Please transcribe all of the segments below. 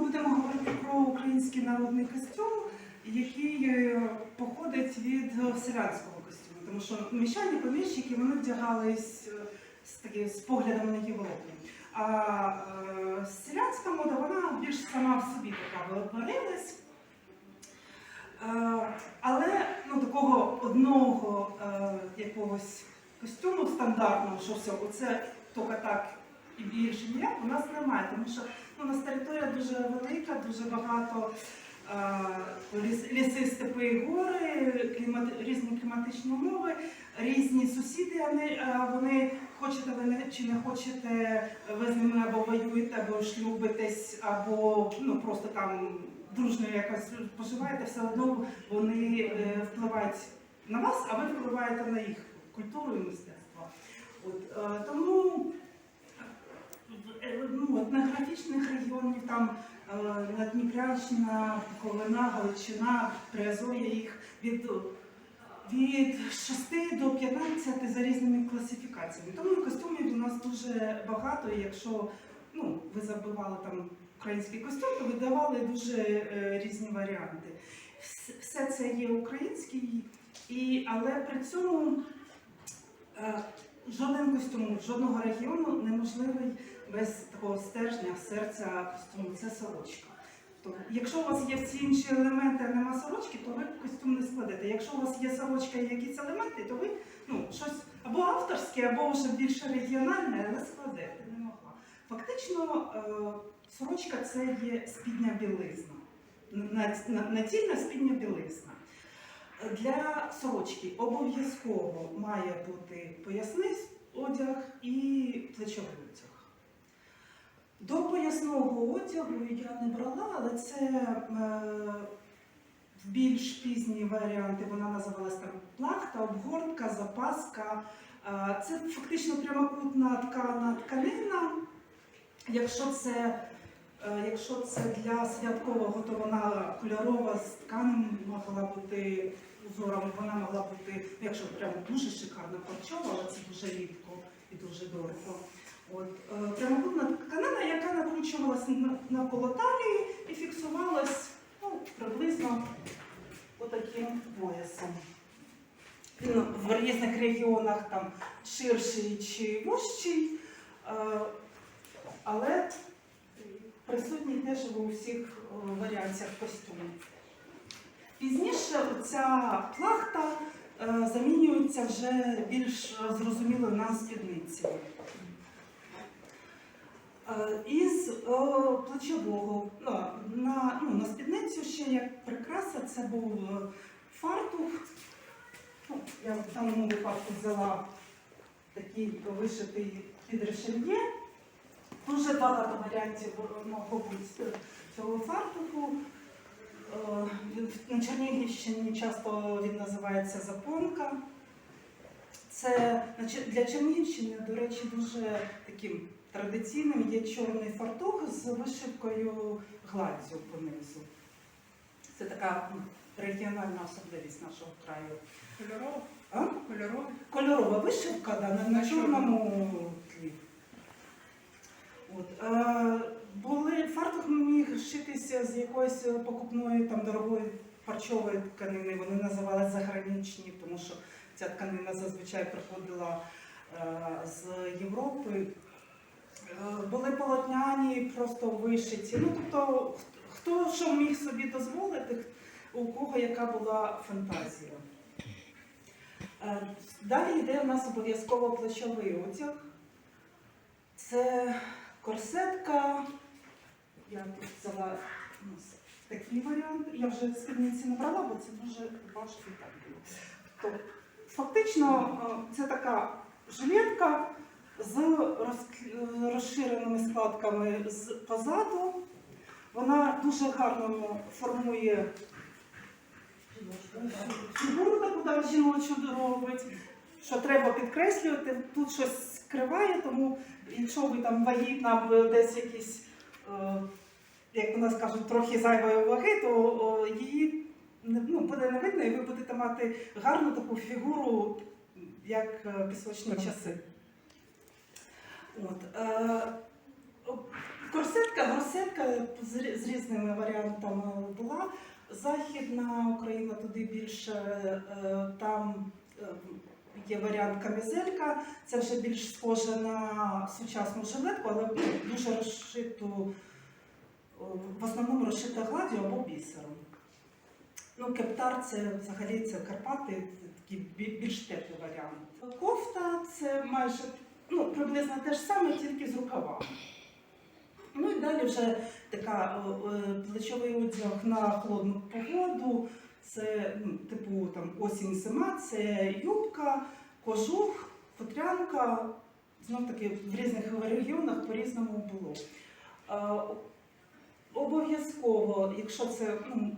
ми будемо говорити про український народний костюм, який е, походить від е, селянського костюму, тому що міщані поміщики вони вдягались е, з таким з поглядом на Європу. А е, селянська мода вона більш сама в собі така варилась. Е, але ну, такого одного е, якогось костюму стандартного, що все, оце тільки так і більше є, у нас немає, тому що у нас територія дуже велика, дуже багато е, ліс, ліси, степи і гори, клімат, різні кліматичні умови, різні сусіди, вони, е, вони хочете ви не, чи не хочете, ви з ними або воюєте, або шлюбитесь, або ну, просто там дружньо якось поживаєте, все одно вони е, впливають на вас, а ви впливаєте на їх культуру і мистецтво. От, тому ну, етнографічних регіонів там е, Надніпрянщина, Буковина, Галичина, Приазов'я їх від, від 6 до 15 за різними класифікаціями. Тому костюмів у нас дуже багато, і якщо ну, ви забивали там український костюм, то видавали дуже е, різні варіанти. Все це є український, і, але при цьому е, жоден костюм жодного регіону неможливий без такого стержня, серця костюму. Це сорочка. Тобто, якщо у вас є всі інші елементи, а нема сорочки, то ви костюм не складете. Якщо у вас є сорочка і якісь елементи, то ви ну, щось або авторське, або вже більше регіональне, але складете. Не могла. Фактично, е, сорочка це є спідня білизна. На- на- Націльна спідня білизна. Для сорочки обов'язково має бути поясний одяг і плечовий одяг. До поясного одягу я не брала, але це е, більш пізні варіанти вона називалась там плахта, обгортка, запаска. Е, це фактично прямокутна ткана тканина. Якщо це, е, якщо це для святкового, то вона кольорова з тканем могла бути узором, вона могла бути, якщо прямо дуже шикарно парчова, але це дуже рідко і дуже дорого. От, е, прямокутна тканина, яка накручувалась на- талії і фіксувалась ну, приблизно отаким поясом. Він в різних регіонах там ширший чи вужчий, е, але присутній теж у всіх е, варіаціях костюмів. Пізніше ця плахта замінюється вже більш зрозумілою нам спідницею. Е, Із е, плечового ну, на, ну, на спідницю ще як прикраса це був е, фартух. Ну, я в даному випадку взяла такий вишитий під решельє. Дуже багато варіантів бути цього фартуху. На Чернігівщині часто він називається запонка. Це для Чернігівщини, до речі, дуже таким традиційним є чорний фартух з вишивкою гладзю понизу. Це така регіональна особливість нашого краю. Кольорово? А? Кольорово? Кольорова вишивка да, на, на На чорному тлі. От, е, були, фартух міг шитися з якоїсь покупної там, дорогої парчової тканини. Вони називали заграничні, тому що ця тканина зазвичай приходила е, з Європи. Е, були полотняні, просто вишиті. Ну, тобто, хто що міг собі дозволити, у кого яка була фантазія. Е, Далі йде у нас обов'язково плечовий одяг. Це корсетка. Я тут взяла у нас такий варіант. Я вже спідниці не брала, бо це дуже важко так було. То, фактично, е, це така жилетка з роз- розширеними складками з позаду. Вона дуже гарно формує фігуру таку да, жіночу робить, що треба підкреслювати. Тут щось скриває, тому якщо ви там вагітна або десь якісь, е, як у нас кажуть, трохи зайвої ваги, то її ну, буде не видно, і ви будете мати гарну таку фігуру, як е, пісочні часи. От, е, Корсетка, горсетка з, з різними варіантами була. Західна Україна туди більше е, там е, є варіант камізелька. Це вже більш схоже на сучасну жилетку, але дуже розшиту, в основному розшита гладдю або бісером. Ну, кептар це взагалі це Карпати, це такий більш теплий варіант. Кофта це майже ну, приблизно те ж саме, тільки з рукава. Ну і далі вже така плечовий одяг на холодну погоду. Це ну, типу там осінь зима, це юбка, кожух, футрянка. Знов таки в різних регіонах по-різному було. Е, Обов'язково, якщо це ну,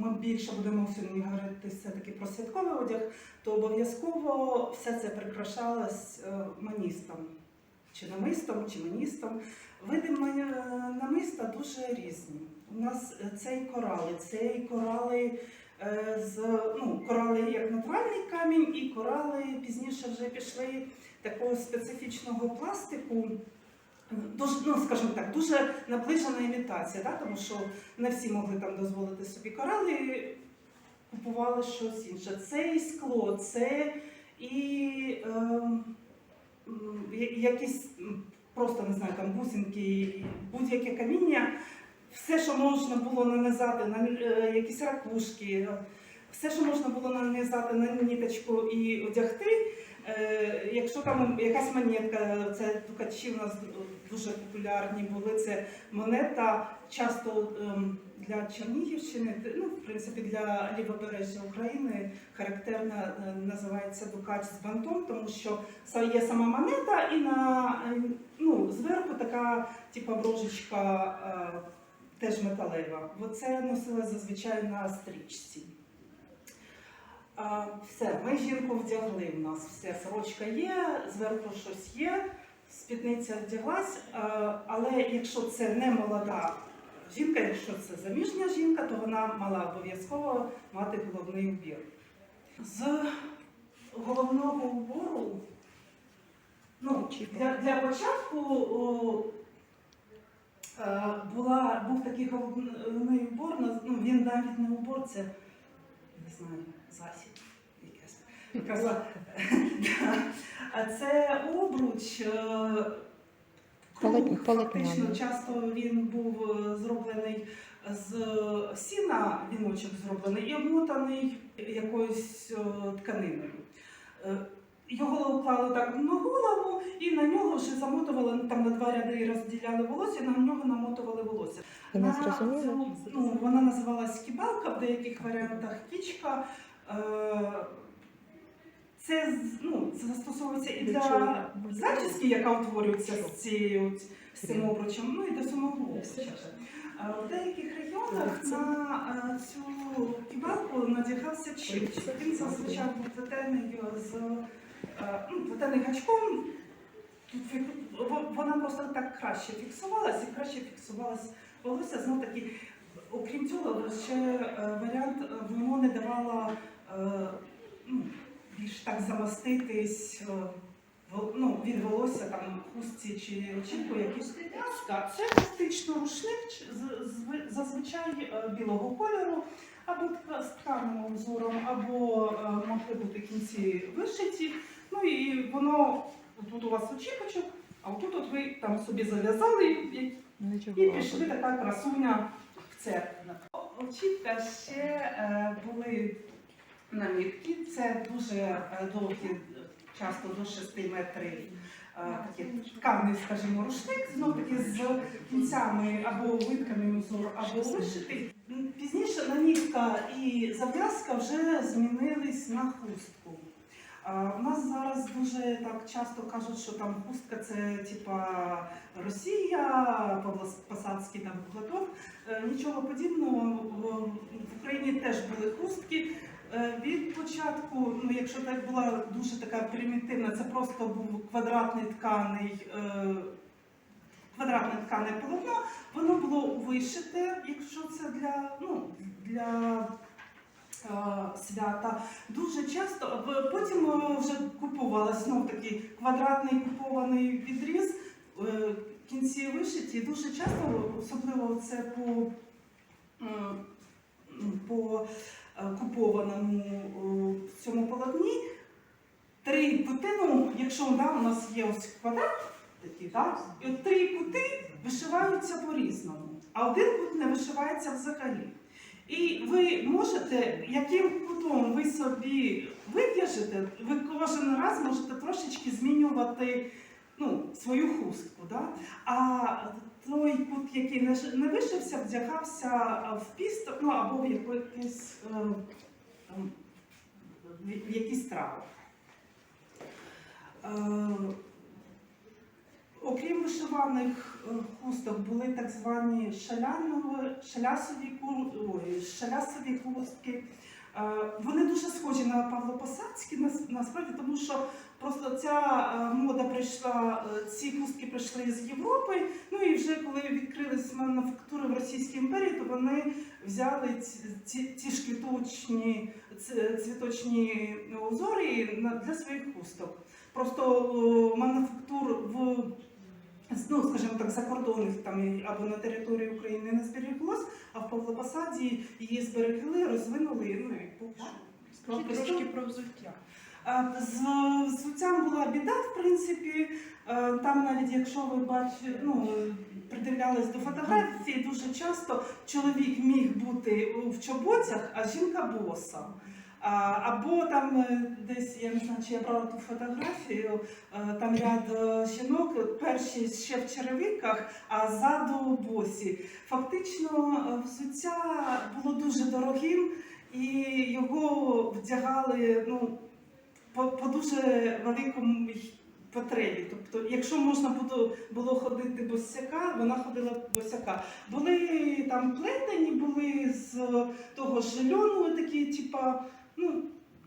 ми більше будемо сьогодні говорити все-таки про святковий одяг, то обов'язково все це прикрашалось е, маністом, чи намистом, чи маністом. Види е, намиста дуже різні. У нас е, це і корали, це корали з ну, корали як натуральний камінь, і корали пізніше вже пішли такого специфічного пластику. Дуже, ну, скажімо так, дуже наближена імітація, да? тому що не всі могли там дозволити собі корали, купували щось інше. Це і скло, це і м, якісь просто не знаю, там бусинки, будь-яке каміння, все, що можна було нанизати на е, якісь ракушки, все, що можна було нанизати на ніточку і одягти. Е, Якщо там якась монетка, це тукачі у нас дуже популярні були. Це монета часто ем, для Чернігівщини, ну в принципі для лівобережжя України характерна е, називається дукач з бантом, тому що є сама монета, і на е, ну, зверху така типа брошечка е, теж металева. Бо це носилось зазвичай на стрічці. Все, ми жінку вдягли. У нас все, сорочка є, зверху щось є, спідниця вдяглась. Але якщо це не молода жінка, якщо це заміжня жінка, то вона мала обов'язково мати головний убір. З головного убору, ну, для, для початку о, е, була, був такий головний убор, ну, він навіть не убор, це не знаю, засіб. Казала. А це обруч. е, круг. Фактично, часто він був е, зроблений з сіна, віночок зроблений і обмотаний якоюсь е, тканиною. Його клали так на голову, і на нього вже замотували там на два ряди розділяли волосся, на нього намотували волосся. Ви не На зрозуміли? ну, вона називалась кібалка, в деяких варіантах кічка. Е, Це ну, це застосовується і для зачіски, яка утворюється з, цією, з цим обручем, ну і до самого обруча. Е, В деяких регіонах на е, цю кібалку надягався чіпчик. Він зазвичай був плетений з ну, плетений гачком. Вона просто так краще фіксувалась і краще фіксувалась волосся. Знов таки, окрім цього, ще е, варіант е, воно не давало е, ну, більш так замаститись ну, від волосся там хустці чи чіпку якісь. Це фактично рушник зазвичай білого кольору, або з тканим узором, або могли бути кінці вишиті. Ну і воно тут у вас очіпочок, а отут от ви там собі зав'язали і, і пішли така красуня в церкву. Очіпка ще е, були намітки. Це дуже е, довгі, часто до 6 метрів. е, Такий тканий, скажімо, рушник, знов таки з кінцями або витканий узор, або вишитий. Пізніше нанітка і зав'язка вже змінились на хустку. У нас зараз дуже так часто кажуть, що там хустка це типа Росія, Павло-Посадський там платок. Е, Нічого подібного. В- В Україні теж були хустки. Е, Від початку, ну якщо так була дуже така примітивна, це просто був квадратний тканий. е, Квадратне ткане полотно, воно було вишите, якщо це для, ну, для е, свята. Дуже часто е, вже купувала знов такий квадратний купований відріз. е, кінці вишиті. Дуже часто, особливо це по, по е, купованому цьому полотні, три кути, ну, якщо да, у нас є ось квадрат, такий, да, і от три кути вишиваються по-різному, а один кут не вишивається взагалі. І ви можете, яким кутом ви собі вив'яжете, ви кожен раз можете трошечки змінювати ну, свою хустку. Да? А той кут, який не, вишився, вдягався в піст, ну або в якийсь, е, в- в якісь трави. Окрім вишиваних е, хусток, були так звані шалясові, шалясові хустки. Е, Вони дуже схожі на Павлопосадські нас- насправді, тому що просто ця е, мода прийшла, ці хустки прийшли з Європи. Ну і вже коли відкрились мануфактури в Російській імперії, то вони взяли ці, ці, квіточні, цвіточні узори для своїх хусток. Просто мануфактур в ну, скажімо так, закордонних там або на території України не зберіглось, а в Павлопосаді її зберегли, розвинули. Ну і поки що. Скажіть трошки про взуття. А, З взуттям була біда, в принципі. Е, Там навіть якщо ви бачите, ну, придивлялись до фотографії, дуже часто чоловік міг бути в чоботях, а жінка боса. Або там е, десь, я не знаю, чи я брала ту фотографію, е, там ряд е, жінок, перші ще в черевиках, а ззаду босі. Фактично взуття було дуже дорогим і його вдягали ну, по, по дуже великому потребі. Тобто, якщо можна було, ходити босяка, вона ходила босяка. Були там плетені, були з того ж льону, такі, типа, ну,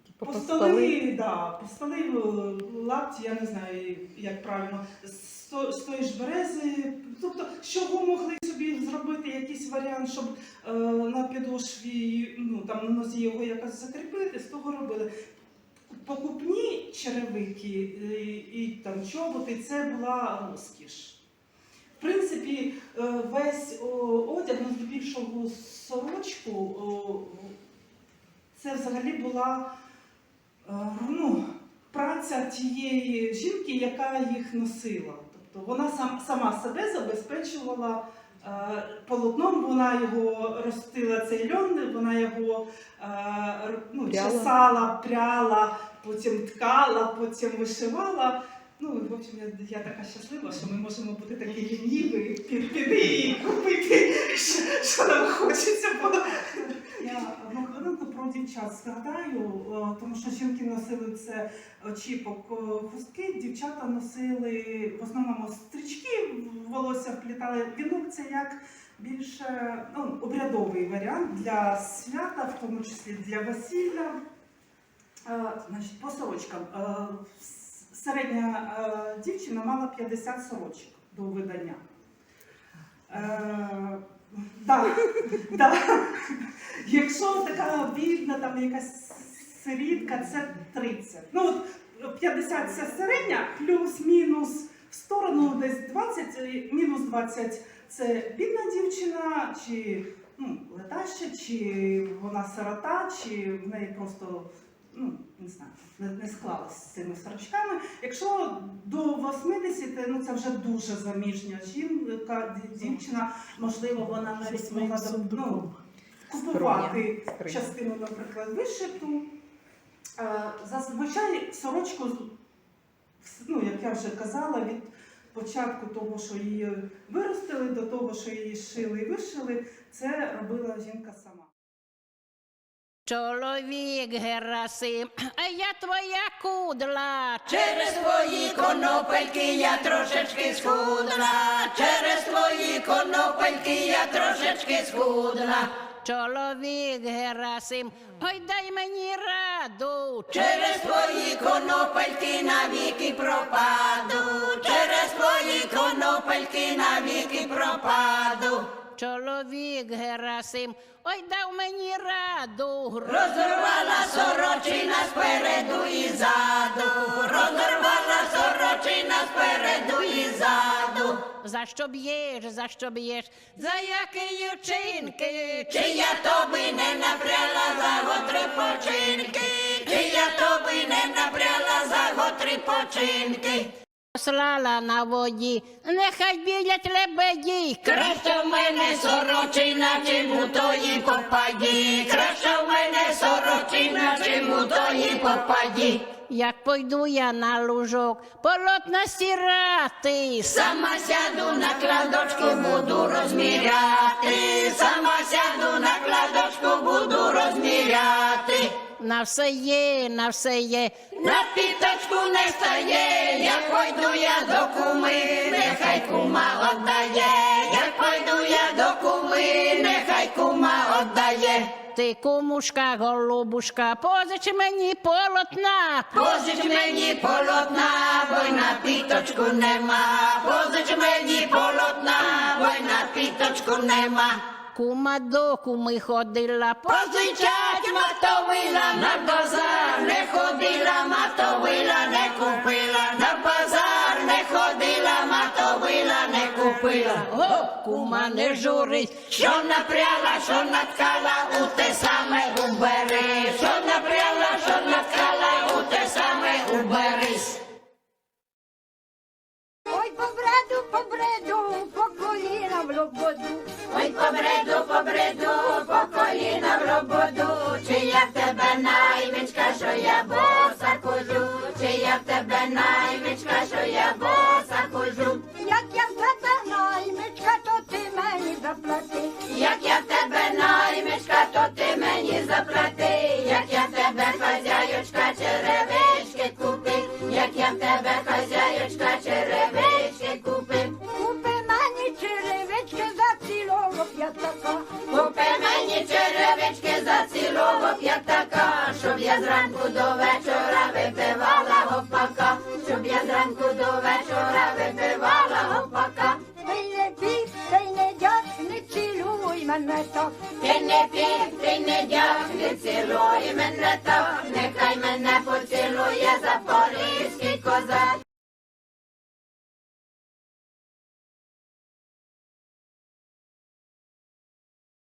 Типу Постоли, да, постоли е, лапті, я не знаю, як правильно, з то- з тої ж берези. Тобто, з чого могли собі зробити якийсь варіант, щоб е, на підошві, ну там на нозі його якось закріпити, з того робили. Покупні черевики е, і там чоботи це була розкіш. В принципі, е, весь о, одяг, ну, здебільшого сорочку, о, це взагалі була е, ну, праця тієї жінки, яка їх носила. Тобто вона сам, сама себе забезпечувала е, полотном, вона його ростила цей льон, вона його е, ну, Пряла. чесала, пряла, потім ткала, потім вишивала. Ну, в общем, я, я така щаслива, що ми можемо бути такі лініві, піти і купити, що, що нам хочеться. Бо я про дівчат згадаю, е, тому що жінки носили це очіпок е, хустки, дівчата носили в основному стрічки, волосся вплітали. Вінок це як більше ну, обрядовий варіант для свята, в тому числі для весілля. Е, Значить, по сорочкам. Середня дівчина мала 50 сорочок до видання. Да, да. Якщо така бідна, там якась сирітка, це 30. Ну от 50 це середня, плюс-мінус в сторону десь 20, е, мінус 20 це бідна дівчина, чи ну, летаща, чи вона сирота, чи в неї просто ну, не знаю, не, не склалось з цими сорочками. Якщо до 80, ну це вже дуже заміжня жінка, дівчина, можливо, вона навіть могла ну, купувати частину, наприклад, вишиту. Е, Зазвичай сорочку, ну, як я вже казала, від початку того, що її виростили, до того, що її шили і вишили, це робила жінка сама. Чоловік Герасим, а я твоя кудла. Через твої конопельки я трошечки схудла, через твої конопельки я трошечки схудла, Чоловік Герасим, ой дай мені раду. через твої конопельки навіки пропаду, через твої конопельки навіки пропаду. Чоловік Герасим, ой дав мені раду. Розорвала сорочина спереду і ззаду, розорвала сорочина спереду і ззаду. За що б'єш, за що б'єш, за які вчинки? Чи я тобі не напряла за готри починки, чи я тобі не напряла за готри починки. Послала на воді, нехай білять лебеді. Краще в мене сорочина, чим у тої попаді, краще в мене сорочина, чим у тої попаді. Як пойду я на лужок, полотна стирати. Сама сяду на кладочку, буду розміряти, сама сяду на кладочку, буду розміряти. На все є, на все є. На піточку не стає, як пойду я до куми, нехай кума отдає, як пойду я до куми, нехай кума отдає. Ти кумушка, голубушка, позич мені полотна. Позич мені полотна, бо й на піточку нема, позич мені полотна, бо й на піточку нема. Кума до куми ходила, Позичать мотовила, на базар не ходила, мотовила не купила, на базар не ходила, мотовила не купила. О, кума не журись. Що напряла, що наткала, у те саме убери, що напряла, що наткала, у те саме уберись. Ой, по бреду, по коліна в лободу. Ой, побреду, побреду, по коліна в роботу, чи я в тебе наймичка, що я боса хожу, чи я в тебе наймичка, що я боса хожу, Як я в тебе наймичка, то ти мені заплати. як я в тебе наймичка, то ти мені заплати, як я в тебе хазяючка, черевички купи, як я в тебе хазяючка, черевички. Купи